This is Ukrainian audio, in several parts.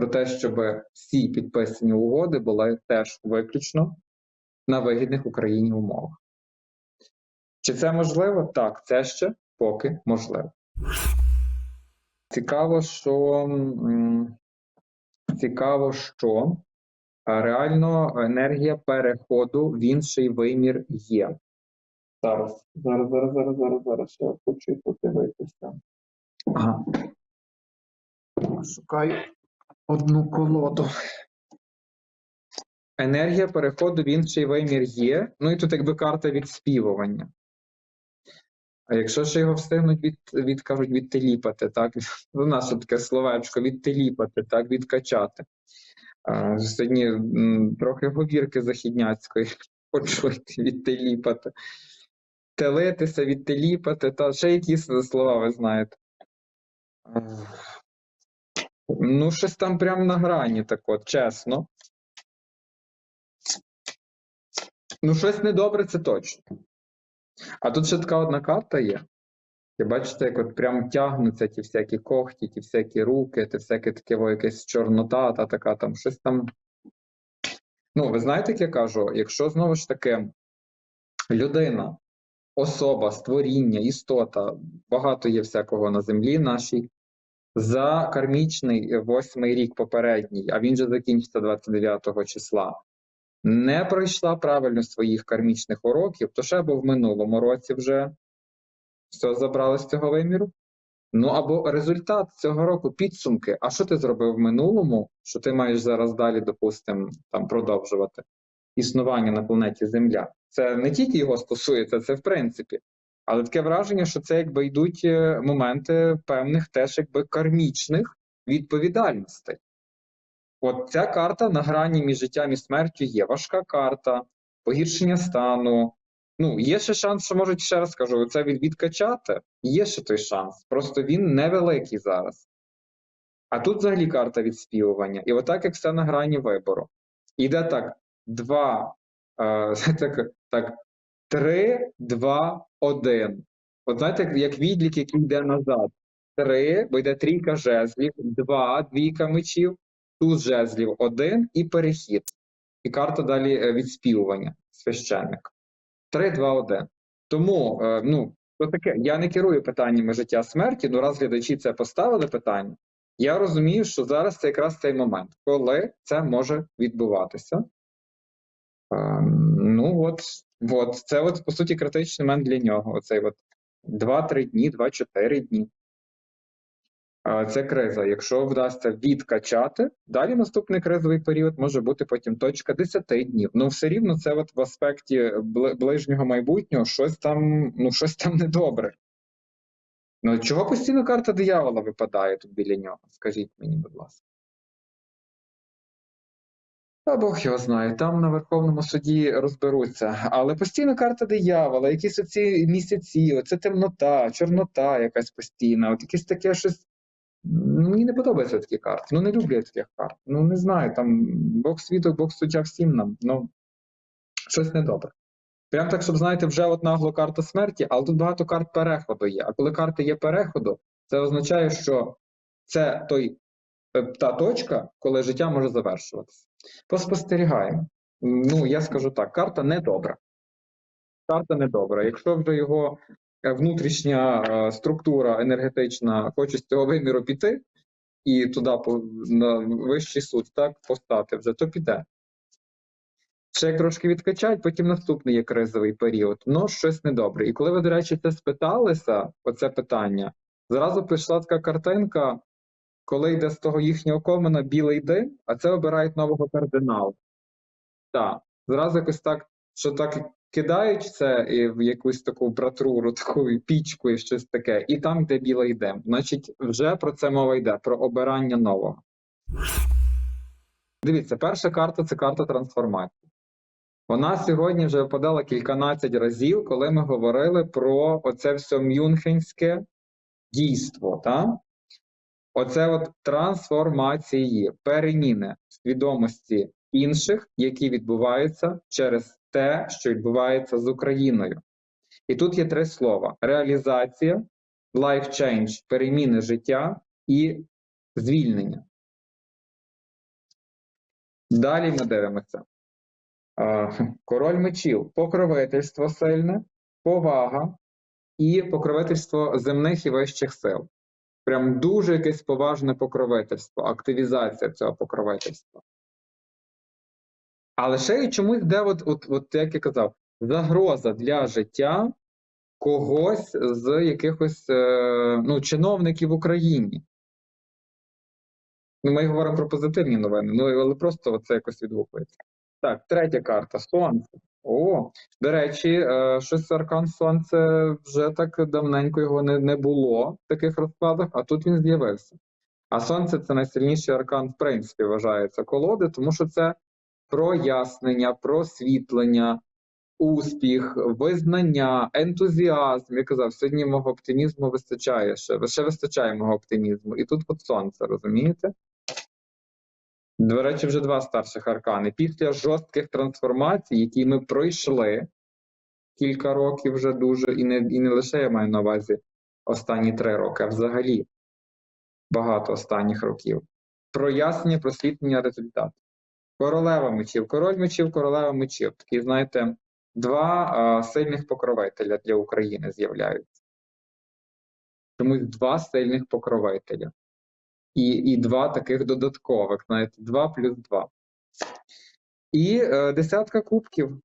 про те, щоб всі підписані угоди були теж виключно на вигідних Україні умовах. Чи це можливо? Так, це ще поки можливо. Цікаво, що цікаво, що реально енергія переходу в інший вимір є. Зараз, зараз, зараз, зараз, зараз, зараз. Я хочу подивитися. Ага. Шукаю одну колоду. Енергія переходу в інший вимір є. Ну і тут якби карта відспівування. А якщо ще його встигнуть від, від відтеліпати, так? У нас тут таке словечко відтеліпати, так, відкачати. Сьогодні трохи говірки західняцької почути відтеліпати. Телитися, відтеліпати, та ще якісь слова ви знаєте. Ну, щось там прямо на грані, так от, чесно. Ну, щось недобре, це точно. А тут ще така одна карта є. І бачите, як от прям тягнуться ті всякі когті, ті всякі руки, ті всяке таке о, якась чорнота, та така там щось там. Ну, ви знаєте, як я кажу, якщо знову ж таки людина, особа, створіння, істота, багато є всякого на землі нашій, за кармічний восьмий рік попередній, а він же закінчиться 29 числа, не пройшла правильно своїх кармічних уроків, то ще або в минулому році вже все забрали з цього виміру. Ну або результат цього року підсумки. А що ти зробив в минулому, що ти маєш зараз далі, допустимо, там продовжувати існування на планеті Земля? Це не тільки його стосується, це в принципі. Але таке враження, що це якби йдуть е, моменти певних теж якби кармічних відповідальностей. От ця карта на грані між життям і смертю є важка карта, погіршення стану. Ну, є ще шанс, що можуть ще раз кажу, це відкачати. Є ще той шанс. Просто він невеликий зараз. А тут взагалі карта відспівування. І отак, як все на грані вибору. Іде так: два, е, так, так, три, два, один. От знаєте, як- відлік, який йде назад. Три, бо йде трійка жезлів, два, двійка мечів, туз жезлів, один і перехід. І карта далі е, відспівування священник. 3, 2, 1. Тому, е, ну, то таке, я не керую питаннями життя смерті, ну раз глядачі це поставили питання, я розумію, що зараз це якраз цей момент, коли це може відбуватися. Е, ну, от, от, це от, по суті, критичний момент для нього. Оцей от 2-3 дні, 2-4 дні. Е, Це криза. Якщо вдасться відкачати, далі наступний кризовий період може бути потім точка 10 днів. Ну, все рівно це от в аспекті ближнього майбутнього щось там, ну, щось там недобре. Ну, чого постійно карта диявола випадає тут біля нього? Скажіть мені, будь ласка. Та Бог його знає, там на Верховному суді розберуться. Але постійно карта диявола, якісь оці місяці, оце темнота, чорнота якась постійна, от якесь таке щось. Мені не подобаються такі карти. Ну, не люблю я таких карт. Ну, не знаю, там Бог світок, Бог суддя всім нам. Ну, щось недобре. Прям так, щоб, знаєте, вже от нагло карта смерті, але тут багато карт переходу є. А коли карти є переходу, це означає, що це той, та точка, коли життя може завершуватися. Поспостерігаємо. Ну, я скажу так: карта не добра. Карта не добра. Якщо вже його е, внутрішня е, структура енергетична хоче з цього виміру піти і туди на вищий суд так постати вже, то піде. Ще трошки відкачать, потім наступний є кризовий період. Ну, щось недобре. І коли ви, до речі, це спиталися, оце питання, зразу прийшла така картинка, коли йде з того їхнього комена білий дим, а це обирають нового кардиналу. Так, зразу якось так, що так кидають це в якусь таку братруру, таку пічку і щось таке, і там йде білий дим. Значить, вже про це мова йде, про обирання нового. Дивіться, перша карта це карта трансформації. Вона сьогодні вже випадала кільканадцять разів, коли ми говорили про оце все мюнхенське дійство. Та? Оце от трансформації, переміни свідомості інших, які відбуваються через те, що відбувається з Україною. І тут є три слова: реалізація, life change, переміни життя і звільнення. Далі ми дивимося. Король мечів, покровительство сильне, повага і покровительство земних і вищих сил. Прям дуже якесь поважне покровительство, активізація цього покровительства. Але ще й чомусь де, от, от, от як я казав, загроза для життя когось з якихось е, ну, чиновників в Україні. Ну, ми говоримо про позитивні новини, ну але просто це якось відгукується. Так, третя карта Сонце. О, до речі, е, щось аркан Сонце вже так давненько його не, не було в таких розкладах, а тут він з'явився. А Сонце це найсильніший аркан, в принципі, вважається колоди, тому що це прояснення, просвітлення, успіх, визнання, ентузіазм. Я казав, сьогодні мого оптимізму вистачає ще, ще вистачає мого оптимізму. І тут от сонце, розумієте? До речі, вже два старших аркани. Після жорстких трансформацій, які ми пройшли кілька років вже дуже, і не, і не лише я маю на увазі останні три роки, а взагалі багато останніх років. Прояснення, просвітлення результату. Королева мечів, король мечів, королева мечів. Такі, знаєте, два а, сильних покровителя для України з'являються. Чомусь два сильних покровителя. І, і два таких додаткових, знаєте, два плюс два. І е, десятка кубків.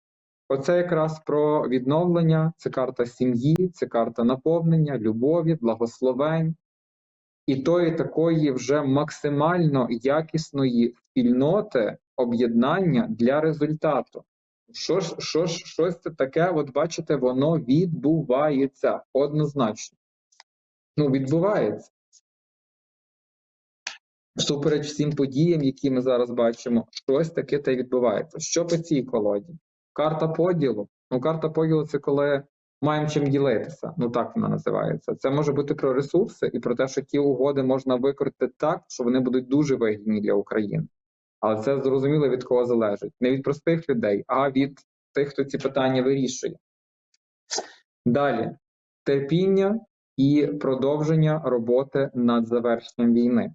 Оце якраз про відновлення, це карта сім'ї, це карта наповнення, любові, благословень і тої такої вже максимально якісної спільноти об'єднання для результату. Що ж, що ж, щось це таке, от бачите, воно відбувається однозначно. Ну, відбувається. Всупереч всім подіям, які ми зараз бачимо, щось таке та й відбувається. Що по цій колоді? Карта поділу. Ну, карта поділу це коли маємо чим ділитися. Ну так вона називається. Це може бути про ресурси і про те, що ті угоди можна використати так, що вони будуть дуже вигідні для України. Але це зрозуміло від кого залежить. Не від простих людей, а від тих, хто ці питання вирішує. Далі терпіння і продовження роботи над завершенням війни.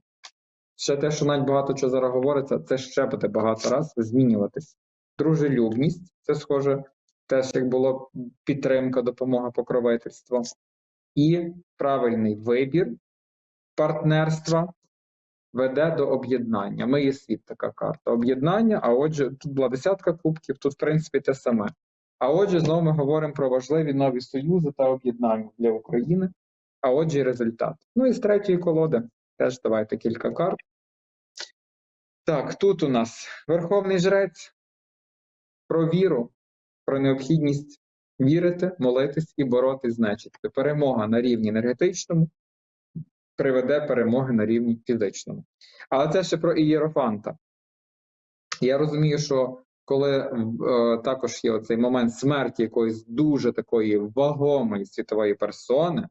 Ще те, що навіть багато чого зараз говориться, це ще буде багато раз змінюватись. Дружелюбність це схоже, теж як було підтримка, допомога, покровительство. І правильний вибір партнерства веде до об'єднання. Ми є світ така карта. Об'єднання, а отже, тут була десятка кубків, тут, в принципі, те саме. А отже, знову ми говоримо про важливі нові союзи та об'єднання для України. А отже, результат. Ну і з третьої колоди теж давайте кілька карт. Так, тут у нас Верховний Жрець про віру, про необхідність вірити, молитись і боротись, значить, перемога на рівні енергетичному приведе перемоги на рівні фізичному. Але це ще про ієрофанта. Я розумію, що коли е, також є оцей момент смерті якоїсь дуже такої вагомої світової персони,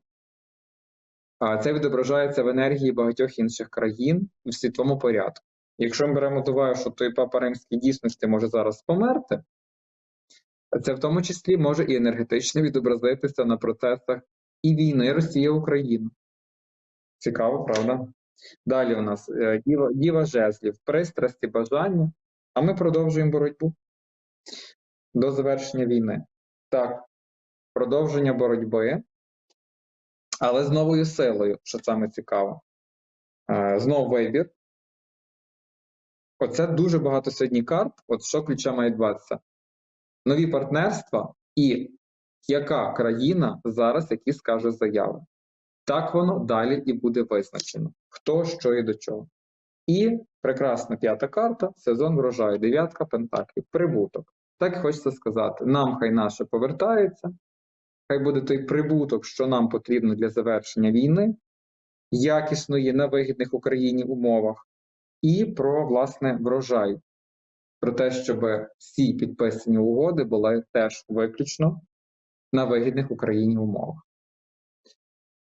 а це відображається в енергії багатьох інших країн в світовому порядку. Якщо ми беремо до уваги, що той папа римський дійсності може зараз померти, це в тому числі може і енергетично відобразитися на процесах і війни Росія Україна. Цікаво, правда? Далі у нас е, діва, діва жезлів, пристрасті, бажання, а ми продовжуємо боротьбу до завершення війни. Так, продовження боротьби, але з новою силою, що саме цікаво. Е, Знову вибір. Оце дуже багато сьогодні карт. От що ключа має відбуватися? Нові партнерства і яка країна зараз які скаже заяви. Так воно далі і буде визначено. Хто, що і до чого. І прекрасна п'ята карта сезон врожаю, дев'ятка пентаклів, прибуток. Так хочеться сказати: нам хай наше повертається, хай буде той прибуток, що нам потрібно для завершення війни, якісної на вигідних Україні умовах, і про власне врожай. Про те, щоб всі підписані угоди були теж виключно на вигідних Україні умовах.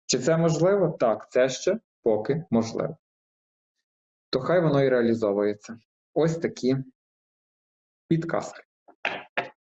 Чи це можливо? Так, це ще поки можливо. То хай воно і реалізовується. Ось такі підказки.